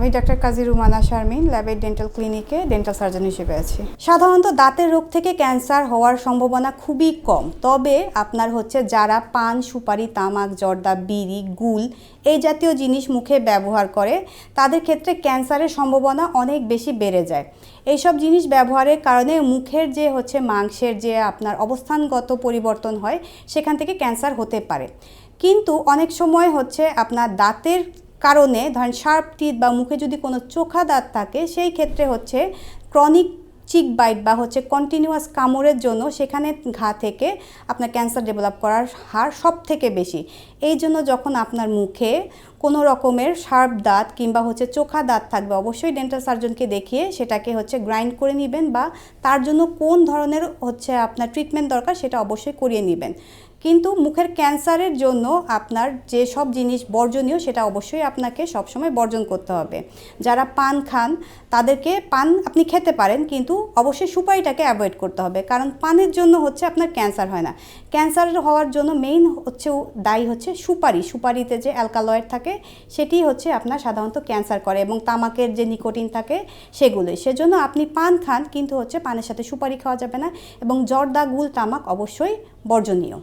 আমি ডাক্তার কাজী রুমানা শারমিন ল্যাবের ডেন্টাল ক্লিনিকে ডেন্টাল সার্জন হিসেবে আছি। সাধারণত দাঁতের রোগ থেকে ক্যান্সার হওয়ার সম্ভাবনা খুবই কম। তবে আপনার হচ্ছে যারা পান, সুপারি, তামাক, জর্দা, বিড়ি, গুল এই জাতীয় জিনিস মুখে ব্যবহার করে, তাদের ক্ষেত্রে ক্যান্সারের সম্ভাবনা অনেক বেশি বেড়ে যায়। এইসব জিনিস ব্যবহারের কারণে মুখের যে হচ্ছে মাংসের যে আপনার অবস্থানগত পরিবর্তন হয়, সেখান থেকে ক্যান্সার হতে পারে। কিন্তু অনেক সময় হচ্ছে আপনার দাঁতের কারণে, ধরেন শার্প টিথ বা মুখে যদি কোনো চোখা দাঁত থাকে, সেই ক্ষেত্রে হচ্ছে ক্রনিক চিক বাইট বা হচ্ছে কন্টিনিউয়াস কামড়ের জন্য সেখানে ঘা থেকে আপনার ক্যান্সার ডেভেলপ করার হার সব থেকে বেশি। এই জন্য যখন আপনার মুখে কোনো রকমের শার্প দাঁত কিংবা হচ্ছে চোখা দাঁত থাকবে, অবশ্যই ডেন্টাল সার্জনকে দেখিয়ে সেটাকে হচ্ছে গ্রাইন্ড করে নেবেন বা তার জন্য কোন ধরনের হচ্ছে আপনার ট্রিটমেন্ট দরকার সেটা অবশ্যই করিয়ে নেবেন। কিন্তু মুখের ক্যান্সারের জন্য আপনার যে সব জিনিস বর্জনীয়, সেটা অবশ্যই আপনাকে সবসময় বর্জন করতে হবে। যারা পান খান, তাদেরকে পান আপনি খেতে পারেন, কিন্তু অবশ্যই সুপারিটাকে অ্যাভয়েড করতে হবে। কারণ পানের জন্য হচ্ছে আপনার ক্যান্সার হয় না। ক্যান্সার হওয়ার জন্য মেইন হচ্ছে দায়ী হচ্ছে সুপারি। সুপারিতে যে অ্যালকালয়েড থাকে, সেটি হচ্ছে আপনার সাধারণত ক্যান্সার করে এবং তামাকের যে নিকোটিন থাকে, সেগুলোই। সেজন্য আপনি পান খান, কিন্তু হচ্ছে পানের সাথে সুপারি খাওয়া যাবে না এবং জর্দা, গুল, তামাক অবশ্যই বর্জনীয়।